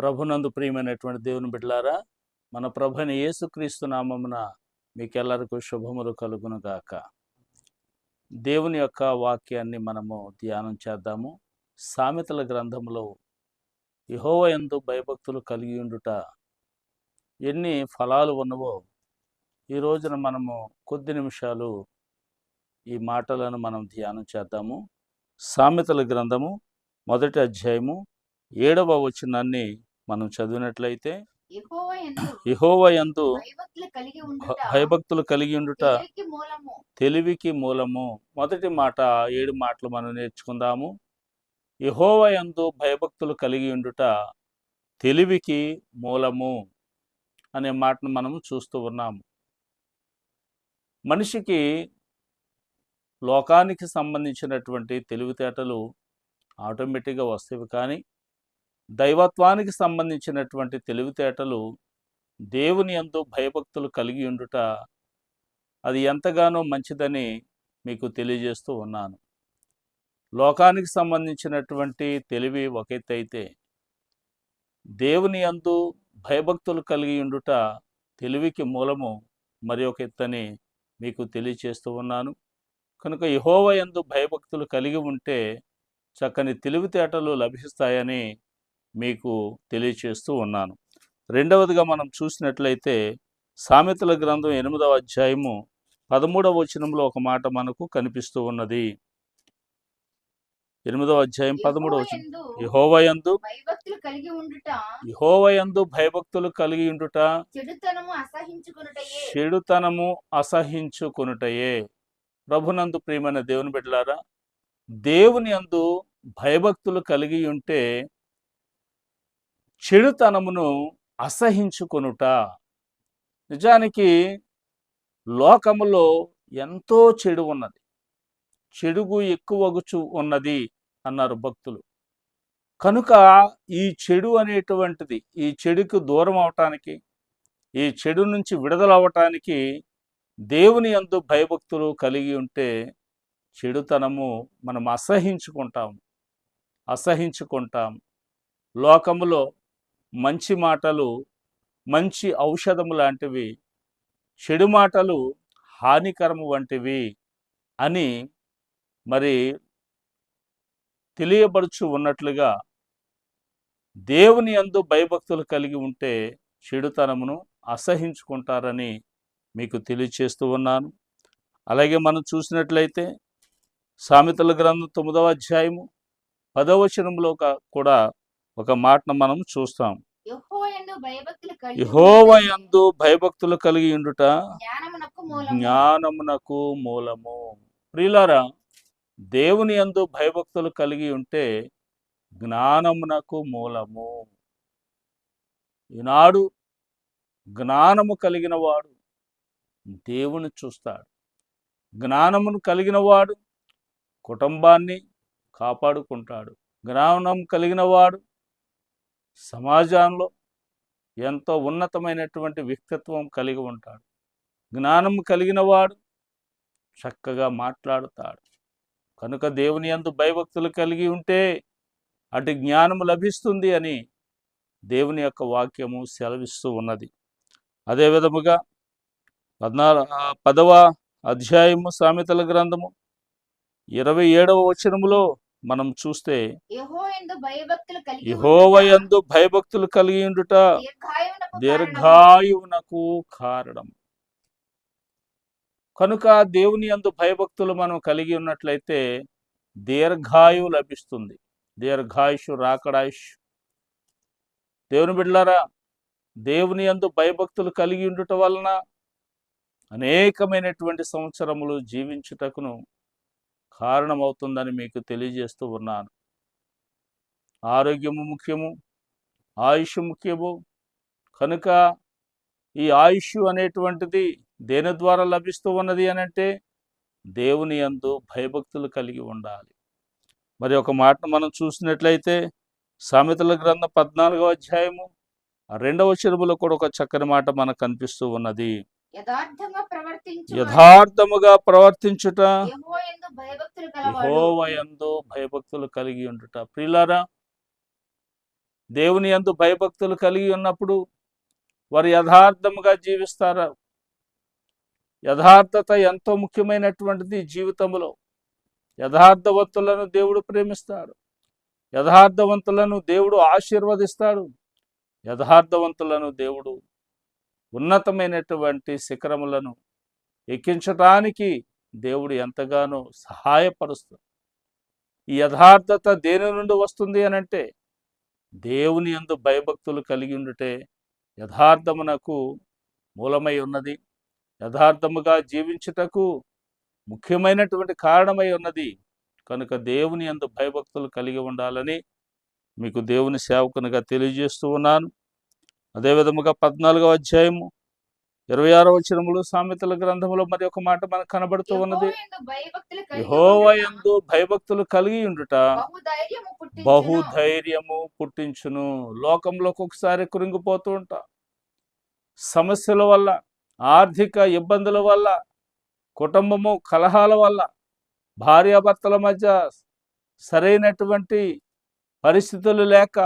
ప్రభునందు ప్రియమైనటువంటి దేవుని బిడ్డలారా మన ప్రభుని యేసుక్రీస్తు నామమున మీకెల్లరికూ శుభములు కలుగును గాక దేవుని యొక్క వాక్యాన్ని మనము ధ్యానం చేద్దాము. సామెతల గ్రంథంలో యహోవ ఎందు భయభక్తులు కలిగి ఉండుట ఎన్ని ఫలాలు ఉన్నవో ఈ రోజున మనము కొద్ది నిమిషాలు ఈ మాటలను మనం ధ్యానం చేద్దాము. సామెతల గ్రంథము మొదటి అధ్యాయము ఏడవ వచనాన్ని మనం చదివినట్లయితే యెహోవా యందు యెహోవా యందు భయభక్తులు కలిగి ఉండుట తెలివికి మూలము. మొదటి మాట ఏడు మాటలు మనం నేర్చుకుందాము. యెహోవా యందు భయభక్తులు కలిగి ఉండుట తెలివికి మూలము అనే మాటను మనము చూస్తూ ఉన్నాము. మనిషికి లోకానికి సంబంధించినటువంటి తెలివితేటలు ఆటోమేటిక్గా వస్తేవి కానీ దైవత్వానికి సంబంధించినటువంటి తెలివితేటలు దేవుని యందు భయభక్తులు కలిగి ఉండుట అది ఎంతగానో మంచిదని మీకు తెలియజేస్తూ ఉన్నాను. లోకానికి సంబంధించినటువంటి తెలివి ఒక దేవుని యందు భయభక్తులు కలిగి ఉండుట తెలివికి మూలము మరి ఒక ఎత్తని మీకు తెలియచేస్తూ ఉన్నాను. కనుక యహోవ యందు భయభక్తులు కలిగి ఉంటే చక్కని తెలివితేటలు లభిస్తాయని మీకు తెలియచేస్తూ ఉన్నాను. రెండవదిగా మనం చూసినట్లయితే సామెతల గ్రంథం ఎనిమిదవ అధ్యాయము పదమూడవ వచనంలో ఒక మాట మనకు కనిపిస్తూ ఉన్నది. ఎనిమిదవ అధ్యాయం పదమూడవ వచనం. యహోవయందు భయభక్తులు కలిగి ఉండుట. యహోవయందు భయభక్తులు కలిగి ఉండుట. చెడుతనము అసహించుకొనుటయే. ప్రభునందు ప్రియమైన దేవుని బిడ్డలారా దేవుని అందు భయభక్తులు కలిగి ఉంటే చెడుతనమును అసహించుకొనుట. నిజానికి లోకములో ఎంతో చెడు ఉన్నది. చెడుగు ఎక్కువగుచు ఉన్నది అన్నారు భక్తులు. కనుక ఈ చెడు అనేటువంటిది ఈ చెడుకు దూరం అవటానికి ఈ చెడు నుంచి విడుదల అవటానికి దేవుని యందు భయభక్తులు కలిగి ఉంటే చెడుతనము మనం అసహించుకుంటాం అసహించుకుంటాం లోకములో మంచి మాటలు మంచి ఔషధము లాంటివి చెడు మాటలు హానికరము వంటివి అని మరి తెలియబడుచు ఉన్నట్లుగా దేవుని యందు భయభక్తులు కలిగి ఉంటే చెడుతనమును అసహించుకుంటారని మీకు తెలియచేస్తూ ఉన్నాను. అలాగే మనం చూసినట్లయితే సామెతల గ్రంథం తొమ్మిదవ అధ్యాయము పదవచనంలో కూడా ఒక మాటను మనం చూస్తాం. యెహోవా యందు భయభక్తులు కలిగి ఉండుట జ్ఞానమునకు మూలము. ప్రియులారా దేవుని యందు భయభక్తులు కలిగి ఉంటే జ్ఞానమునకు మూలము. ఈనాడు జ్ఞానము కలిగిన వాడు దేవుని చూస్తాడు. జ్ఞానమును కలిగిన వాడు కుటుంబాన్ని కాపాడుకుంటాడు. జ్ఞానం కలిగిన వాడు సమాజంలో ఎంతో ఉన్నతమైనటువంటి వ్యక్తిత్వం కలిగి ఉంటాడు. జ్ఞానం కలిగిన వాడు చక్కగా మాట్లాడుతాడు. కనుక దేవుని యందు భయభక్తులు కలిగి ఉంటే అటు జ్ఞానము లభిస్తుంది అని దేవుని యొక్క వాక్యము సెలవిస్తూ ఉన్నది. అదేవిధముగా పద్నాలుగు పద్నాలు పదవ అధ్యాయము సామెతల గ్రంథము ఇరవై ఏడవ వచనములో మనం చూస్తే యహోవయందు భయభక్తులు కలిగి ఉండుట దీర్ఘాయువునకు కారణం. కనుక దేవుని యందు భయభక్తులు మనం కలిగి ఉన్నట్లయితే దీర్ఘాయువు లభిస్తుంది. దీర్ఘాయుషు రాకడాయుష్. దేవుని బిడ్డలారా దేవుని యందు భయభక్తులు కలిగి ఉండుట వలన అనేకమైనటువంటి సంవత్సరములు జీవించుటకును కారణమవుతుందని మీకు తెలియజేస్తూ ఉన్నాను. ఆరోగ్యము ముఖ్యము ఆయుష్ ముఖ్యము. కనుక ఈ ఆయుష్ అనేటువంటిది దేని ద్వారా లభిస్తూ ఉన్నది అని అంటే దేవుని అందు భయభక్తులు కలిగి ఉండాలి. మరి ఒక మాటను మనం చూసినట్లయితే సామెతల గ్రంథం పద్నాలుగవ అధ్యాయము రెండవ చెరువులో కూడా ఒక చక్కని మాట మనకు కనిపిస్తూ ఉన్నది. యథార్థముగా ప్రవర్తించుట భయభక్తులు యెహోవయందు భయభక్తులు కలిగి ఉండుట. ప్రియులారా దేవుని యందు భయభక్తులు కలిగి ఉన్నప్పుడు వారు యథార్థముగా జీవిస్తారు? యథార్థత ఎంతో ముఖ్యమైనటువంటిది జీవితంలో. యథార్థవంతులను దేవుడు ప్రేమిస్తాడు. యథార్థవంతులను దేవుడు ఆశీర్వదిస్తాడు. యథార్థవంతులను దేవుడు ఉన్నతమైనటువంటి శిఖరములను ఎక్కించటానికి దేవుడు ఎంతగానో సహాయపరుస్తుంది ఈ యథార్థత దేని నుండి వస్తుంది అని అంటే దేవుని యందు భయభక్తులు కలిగి ఉండుటే యథార్థమునకు మూలమై ఉన్నది యథార్థముగా జీవించుటకు ముఖ్యమైనటువంటి కారణమై ఉన్నది. కనుక దేవుని యందు భయభక్తులు కలిగి ఉండాలని మీకు దేవుని సేవకునిగా తెలియజేస్తూ ఉన్నాను. అదే విధముగా పద్నాలుగవ అధ్యాయము ఇరవై ఆరో వచనములు సామెతల గ్రంథములో మరి ఒక మాట మనకు కనబడుతూ ఉన్నది. యెహోవా యందు యహోవ యందు భయభక్తులు కలిగి ఉండుట బహుధైర్యము పుట్టించును. లోకంలోకి ఒకసారి కృంగిపోతూ ఉంటా. సమస్యల వల్ల ఆర్థిక ఇబ్బందుల వల్ల కుటుంబము కలహాల వల్ల భార్యాభర్తల మధ్య సరైనటువంటి పరిస్థితులు లేక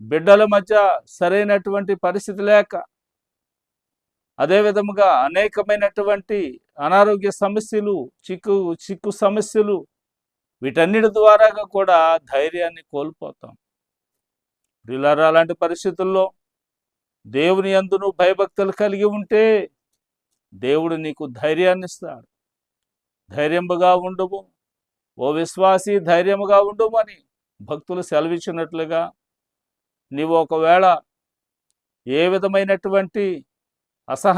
బిడ్డల మధ్య సరైనటువంటి పరిస్థితి లేక అదే విధముగా అనేకమైనటువంటి అనారోగ్య సమస్యలు చిక్కు చిక్కు సమస్యలు వీటన్నిటి ద్వారా కూడా ధైర్యాన్ని కోల్పోతాం. ప్రియులారా అలాంటి పరిస్థితుల్లో దేవుని అందును భయభక్తులు కలిగి ఉంటే దేవుడు నీకు ధైర్యాన్ని ఇస్తాడు ధైర్యముగా ఉండము. ఓ విశ్వాసి ధైర్యముగా ఉండము అని భక్తులు సెలవిచ్చినట్లుగా నీవు ఒకవేళ ఏ విధమైనటువంటి అసహన